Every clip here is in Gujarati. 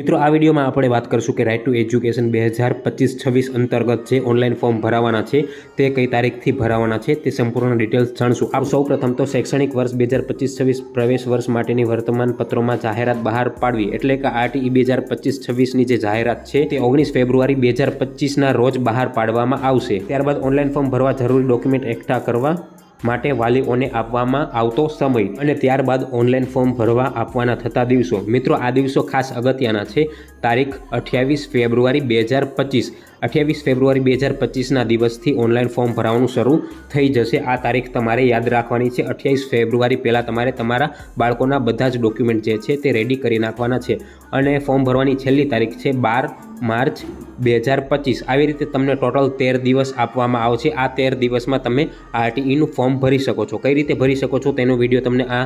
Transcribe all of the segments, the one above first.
મિત્રો, આ વિડીયોમાં આપણે વાત કરશું કે રાઇટ ટુ એજ્યુકેશન બે હજાર પચીસ છવ્વીસ અંતર્ગત જે ઓનલાઈન ફોર્મ ભરાવાના છે, તે કઈ તારીખથી ભરાવાના છે, તે સંપૂર્ણ ડિટેલ્સ જાણશું. આપ સૌ પ્રથમ તો શૈક્ષણિક વર્ષ બે હજાર પચીસ છવ્વીસ પ્રવેશ વર્ષ માટેની વર્તમાન પત્રોમાં જાહેરાત બહાર પાડવી, એટલે કે આરટીઈ બે હજાર પચીસ છવ્વીસની જે જાહેરાત છે, તે ઓગણીસ ફેબ્રુઆરી બે હજાર પચીસના રોજ બહાર પાડવામાં આવશે. ત્યારબાદ ઓનલાઈન ફોર્મ ભરવા જરૂરી ડોક્યુમેન્ટ એકઠા કરવા માટે વાલીઓને આપવામાં આવતો સમય અને ત્યારબાદ ઓનલાઈન ફોર્મ ભરવા આપવાના થતા દિવસો. મિત્રો, આ દિવસો ખાસ અગત્યના છે. તારીખ અઠ્યાવીસ ફેબ્રુઆરી બે હજાર પચીસ. અઠ્યાવીસ ફેબ્રુઆરી બે હજાર પચીસના દિવસથી ઓનલાઈન ફોર્મ ભરાવાનું શરૂ થઈ જશે. આ તારીખ તમારે યાદ રાખવાની છે. અઠ્યાવીસ ફેબ્રુઆરી પહેલાં તમારે તમારા બાળકોના બધા જ ડોક્યુમેન્ટ જે છે તે રેડી કરી નાખવાના છે. અને ફોર્મ ભરવાની છેલ્લી તારીખ છે બાર માર્ચ બે હજાર પચીસ. આવી રીતે તમને ટોટલ તેર દિવસ આપવામાં આવશે. આ તેર દિવસમાં તમે આરટીઈનું ફોર્મ ભરી શકો છો. કઈ રીતે ભરી શકો છો તેનો વીડિયો તમને આ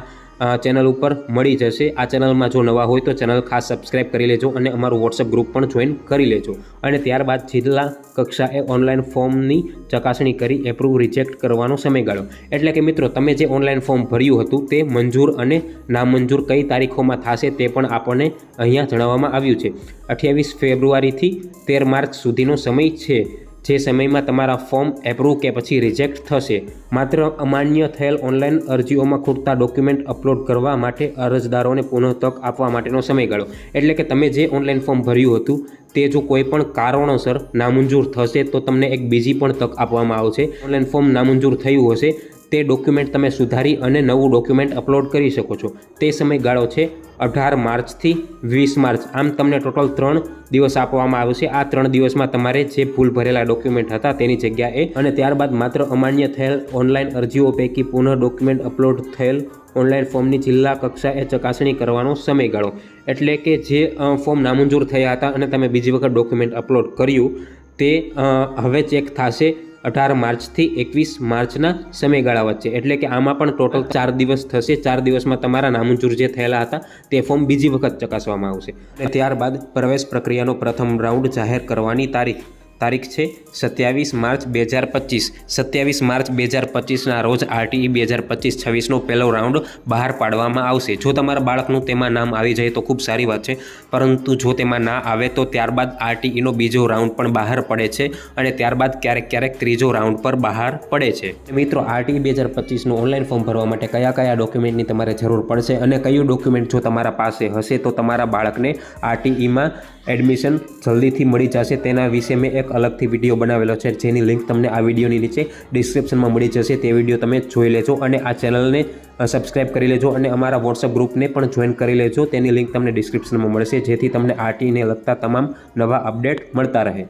ચેનલ ઉપર મળી જશે. આ ચેનલમાં જો નવા હોય તો ચેનલ ખાસ સબસ્ક્રાઇબ કરી લેજો અને અમારું વોટ્સઅપ ગ્રુપ પણ જોઈન કરી લેજો. અને ત્યારબાદ જિલ્લા કક્ષાએ ઓનલાઈન ફોર્મની ચકાસણી કરી એપ્રુવ રિજેક્ટ કરવાનો સમયગાળો એટલે કે મિત્રો, તમે જે ઓનલાઈન ફોર્મ ભર્યું હતું તે મંજૂર અને નામંજૂર કઈ તારીખોમાં થશે તે પણ આપણને અહીંયા જણાવવામાં આવ્યું છે. અઠ્યાવીસ ફેબ્રુઆરીથી તેર માર્ચ સુધીનો સમય છે. જે સમયમાં તમારા ફોર્મ એપ્રુવ કે પછી રિજેક્ટ થશે. માત્ર અમાન્ય થયેલ ઓનલાઈન અરજીઓમાં ખૂટતા ડોક્યુમેન્ટ અપલોડ કરવા માટે અરજદારોને પુનઃ તક આપવા માટેનો સમયગાળો. એટલે કે તમે જે ઓનલાઈન ફોર્મ ભર્યું હતું, તે જો કોઈ પણ કારણોસર નામંજૂર થશે, તો તમને એક બીજી પણ તક આપવામાં આવશે. ઓનલાઈન ફોર્મ નામંજૂર થયું હશે તે ડોક્યુમેન્ટ તમે સુધારી અને નવું ડોક્યુમેન્ટ અપલોડ કરી શકો છો. તે સમયગાળો છે અઢાર માર્ચથી વીસ માર્ચ. આમ તમને ટોટલ ત્રણ દિવસ આપવામાં આવશે આ ત્રણ દિવસમાં તમારે જે ભૂલ ભરેલા ડોક્યુમેન્ટ હતા તેની જગ્યાએ અને ત્યારબાદ માત્ર અમાન્ય થયેલ ઓનલાઈન અરજીઓ પૈકી પુનઃ ડોક્યુમેન્ટ અપલોડ થયેલ ઓનલાઈન ફોર્મની જિલ્લા કક્ષાએ ચકાસણી કરવાનો સમયગાળો. એટલે કે જે ફોર્મ નામંજૂર થયા હતા અને તમે બીજી વખત ડોક્યુમેન્ટ અપલોડ કર્યું, તે હવે ચેક થશે. અઢાર માર્ચથી એકવીસ માર્ચના સમયગાળા વચ્ચે. એટલે કે આમાં પણ ટોટલ ચાર દિવસ થશે. ચાર દિવસમાં તમારા નામંજૂર જે થયેલા હતા, તે ફોર્મ બીજી વખત ચકાસવામાં આવશે. અને ત્યારબાદ પ્રવેશ પ્રક્રિયાનો પ્રથમ રાઉન્ડ જાહેર કરવાની તારીખ. તારીખ છે સત્યાવીસ માર્ચ બે હજાર પચીસ. સત્યાવીસ માર્ચ બે હજાર પચીસના રોજ આરટીઈ બે હજાર પચીસ છવ્વીસનો પહેલો રાઉન્ડ બહાર પાડવામાં આવશે. જો તમારા બાળકનું તેમાં નામ આવી જાય તો ખૂબ સારી વાત છે. પરંતુ જો તેમાં ના આવે તો ત્યારબાદ આરટીઈનો બીજો રાઉન્ડ પણ બહાર પડે છે અને ત્યારબાદ ક્યારેક ક્યારેક ત્રીજો રાઉન્ડ પર બહાર પડે છે. મિત્રો, આરટીઈ બે હજાર પચીસનું ઓનલાઈન ફોર્મ ભરવા માટે કયા કયા ડોક્યુમેન્ટની તમારે જરૂર પડશે અને કયું ડોક્યુમેન્ટ જો તમારા પાસે હશે તો તમારા બાળકને આરટીઈમાં એડમિશન જલ્દીથી મળી જશે. તેના વિશે મેં એક અલગથી વીડિયો બનાવેલો છે, જેની લિંક તમને આ વિડીયોની નીચે ડિસ્ક્રિપ્શનમાં મળી જશે. તે વીડિયો તમે જોઈ લેજો અને આ ચેનલને સબસ્ક્રાઇબ કરી લેજો અને અમારા વોટ્સઅપ ગ્રુપને પણ જોઈન કરી લેજો. તેની લિંક તમને ડિસ્ક્રિપ્શનમાં મળશે, જેથી તમને આરટીને લગતા તમામ નવા અપડેટ મળતા રહે.